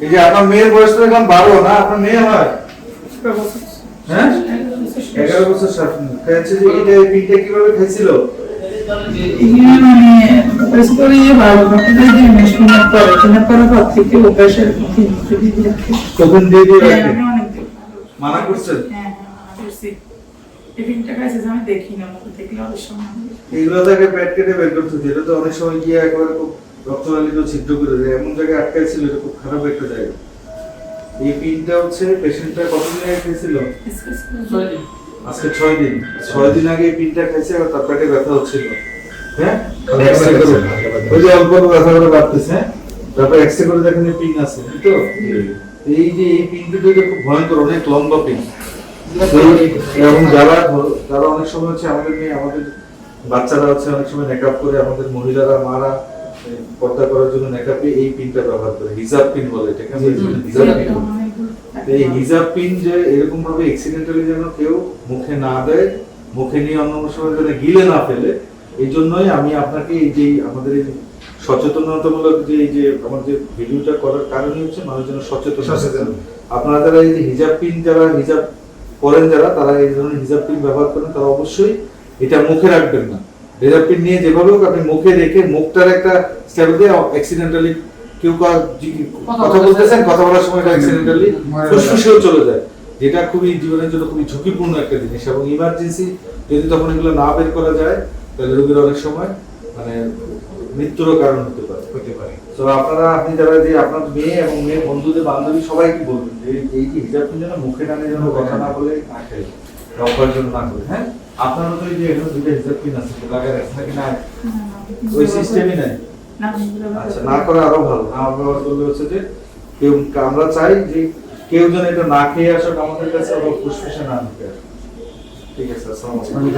এই যে আপনার মেয়ের বয়স তো এখন বারো না আপনার মেয়ে হয় হ্যাঁ এগারো বছর যে এটা কীভাবে ইয়ে মানে হ্যাঁ, মানা করছেন হ্যাঁ, হ্যাঁ, মানা পেট কেটে বের করতে তো অনেক সময় গিয়ে একবারে ছিদ্র করে দেয় এমন জায়গায় আটকায় ছিল এটা খুব খারাপ একটা জায়গা। এই পিনটা হচ্ছে পেশেন্টটা কতদিন আগে খেয়েছিল? আজকে ছয় দিন। ছয় দিন আগে এই পিনটা খাইছে আর তার পেটে ব্যথা হচ্ছিল। হ্যাঁ। ওই যে অল্প ব্যথা করে বাড়তেছে হ্যাঁ? তারপর এক্সরে করে দেখেন পিন আছে তো? এই যে এই পিন দুটো খুব ভয়ঙ্কর অনেক লম্বা পিন। এবং যারা যারা অনেক সময় হচ্ছে আমাদের মেয়ে আমাদের বাচ্চারা হচ্ছে অনেক সময় মেকআপ করে আমাদের মহিলারা মারা পর্দা করার জন্য মেকআপে এই পিনটা ব্যবহার করে। হিজাব পিন বলে এটাকে আমরা হিজাব পিন এই হিজাব পিন যে এরকম ভাবে অ্যাক্সিডেন্টালি যেন কেউ মুখে না দেয় মুখে নিয়ে অন্য কোনো সময় যেন গিলে না ফেলে এই জন্যই আমি আপনাকে এই যে আমাদের এই সচেতনতামূলক যে এই যে আমার যে ভিডিওটা করার কারণই হচ্ছে মানুষ যেন সচেতন। সচেতন। আপনারা যারা এই যে হিজাব পিন যারা হিজাব পরেন যারা তারা এই ধরনের হিজাব পিন ব্যবহার করেন তারা অবশ্যই এটা মুখে রাখবেন না। হিজাব পিন নিয়ে যেভাবে হোক আপনি মুখে রেখে মুখটার একটা স্ট্যাপ দিয়ে অ্যাক্সিডেন্টালি কেউ কথা বলতেছেন কথা বলার সময় অ্যাক্সিডেন্টালি ফুসফুসেও চলে যায়। যেটা খুবই জীবনের জন্য খুবই ঝুঁকিপূর্ণ একটা জিনিস এবং ইমার্জেন্সি যদি তখন এগুলো না বের করা যায় তাহলে রোগীর অনেক সময় মানে মৃত্যুরও কারণ হতে পারে। হতে পারে। তো আপনারা আপনি যারা যে আপনার মেয়ে এবং মেয়ে বন্ধুদের বান্ধবী সবাইকে বলবেন যে এই যে হিজাব পিন যেন মুখে টানে যেন কথা না বলে না খেলে। রক্ষার জন্য না করে হ্যাঁ? আপনারও তো যে দুটো হিসাব কিনা আছে না? ওই সিস্টেমই নাই? আচ্ছা না করে আরও ভালো। না ব্যবহার করলে হচ্ছে যে কেউ আমরা চাই যে কেউ যেন এটা না খেয়ে আসুক আমাদের কাছে আবার ফুসফুসে না ঢুকে ঠিক আছে আসসালামু আলাইকুম।